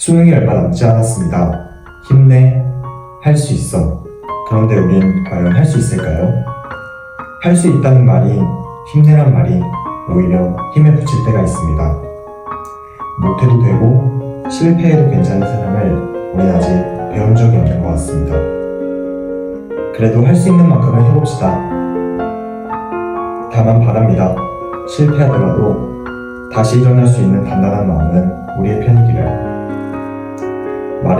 수능이 얼마 남지 않았습니다. 힘내, 할 수 있어. 그런데 우린 과연 할 수 있을까요? 할 수 있다는 말이 힘내란 말이 오히려 힘에 붙일 때가 있습니다. 못해도 되고 실패해도 괜찮은 세상을 우린 아직 배운 적이 없는 것 같습니다. 그래도 할 수 있는 만큼은 해봅시다. 다만 바랍니다. 실패하더라도 다시 일어날 수 있는 단단한 마음은 우리의 편이기를.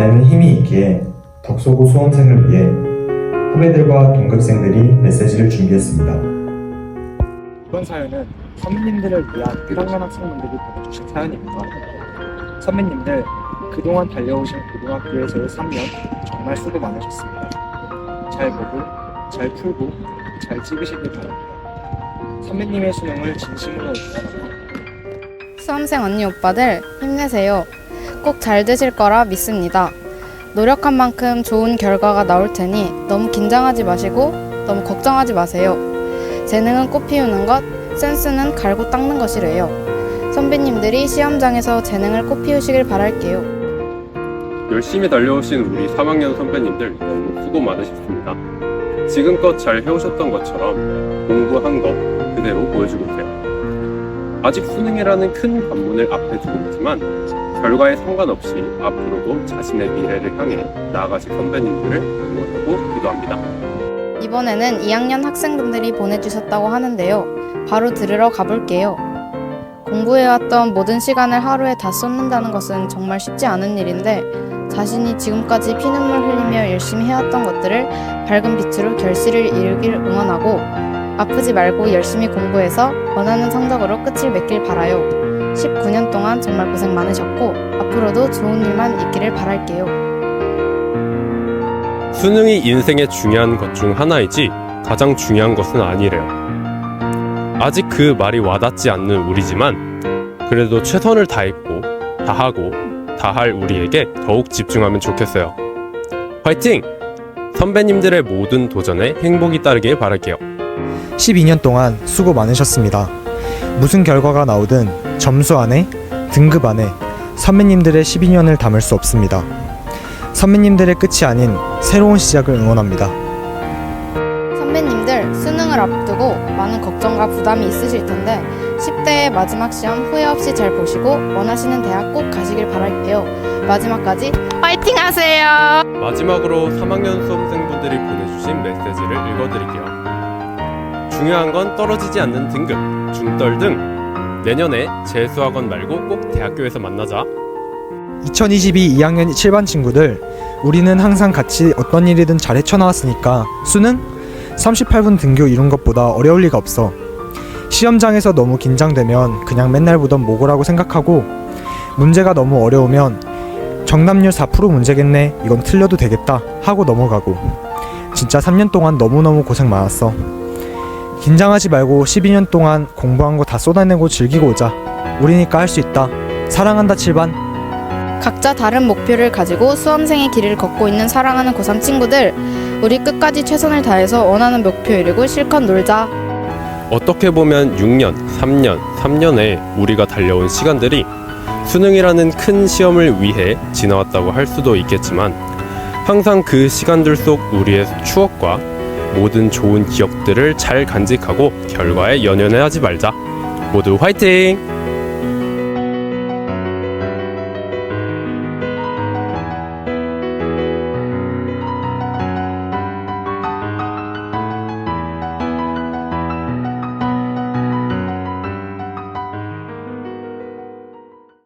말에는 힘이 있기에 덕소고 수험생을 위해 후배들과 동급생들이 메시지를 준비했습니다. 이번 사연은 선배님들을 위한 1학년 학생분들이 보내주신 사연입니다. 선배님들, 그동안 달려오신 고등학교에서의 3년 정말 수고 많으셨습니다. 잘 보고, 잘 풀고, 잘 찍으시길 바랍니다. 선배님의 수능을 진심으로 응원합니다. 수험생 언니 오빠들 힘내세요. 꼭 잘 되실 거라 믿습니다. 노력한 만큼 좋은 결과가 나올 테니 너무 긴장하지 마시고 너무 걱정하지 마세요. 재능은 꽃 피우는 것, 센스는 갈고 닦는 것이래요. 선배님들이 시험장에서 재능을 꽃 피우시길 바랄게요. 열심히 달려오신 우리 3학년 선배님들 너무 수고 많으셨습니다. 지금껏 잘 해오셨던 것처럼 공부한 것 그대로 보여주고 계세요. 아직 수능이라는 큰 관문을 앞에 두고 있지만 결과에 상관없이 앞으로도 자신의 미래를 향해 나아가실 선배님들을 응원하고 기도합니다. 이번에는 2학년 학생분들이 보내주셨다고 하는데요. 바로 들으러 가볼게요. 공부해왔던 모든 시간을 하루에 다 쏟는다는 것은 정말 쉽지 않은 일인데 자신이 지금까지 피눈물 흘리며 열심히 해왔던 것들을 밝은 빛으로 결실을 이루길 응원하고 아프지 말고 열심히 공부해서 원하는 성적으로 끝을 맺길 바라요. 19년 동안 정말 고생 많으셨고 앞으로도 좋은 일만 있기를 바랄게요. 수능이 인생의 중요한 것 중 하나이지 가장 중요한 것은 아니래요. 아직 그 말이 와닿지 않는 우리지만 그래도 최선을 다했고 다하고 다할 우리에게 더욱 집중하면 좋겠어요. 화이팅! 선배님들의 모든 도전에 행복이 따르길 바랄게요. 12년 동안 수고 많으셨습니다. 무슨 결과가 나오든 점수 안에, 등급 안에 선배님들의 12년을 담을 수 없습니다. 선배님들의 끝이 아닌 새로운 시작을 응원합니다. 선배님들 수능을 앞두고 많은 걱정과 부담이 있으실 텐데 10대의 마지막 시험 후회 없이 잘 보시고 원하시는 대학 꼭 가시길 바랄게요. 마지막까지 파이팅 하세요! 마지막으로 3학년 수험생분들이 보내주신 메시지를 읽어드릴게요. 중요한 건 떨어지지 않는 등급, 중떨 등 내년에 재수학원 말고 꼭 대학교에서 만나자. 2022 2학년 7반 친구들, 우리는 항상 같이 어떤 일이든 잘 헤쳐나왔으니까 수능? 38분 등교 이룬 것보다 어려울 리가 없어. 시험장에서 너무 긴장되면 그냥 맨날 보던 모고라고 생각하고 문제가 너무 어려우면 정답률 4% 문제겠네. 이건 틀려도 되겠다. 하고 넘어가고. 진짜 3년 동안 너무너무 고생 많았어. 긴장하지 말고 12년 동안 공부한 거 다 쏟아내고 즐기고 오자. 우리니까 할 수 있다. 사랑한다 7반. 각자 다른 목표를 가지고 수험생의 길을 걷고 있는 사랑하는 고3 친구들 우리 끝까지 최선을 다해서 원하는 목표 이루고 실컷 놀자. 어떻게 보면 6년, 3년, 3년에 우리가 달려온 시간들이 수능이라는 큰 시험을 위해 지나왔다고 할 수도 있겠지만 항상 그 시간들 속 우리의 추억과 모든 좋은 기억들을 잘 간직하고 결과에 연연해 하지 말자. 모두 화이팅!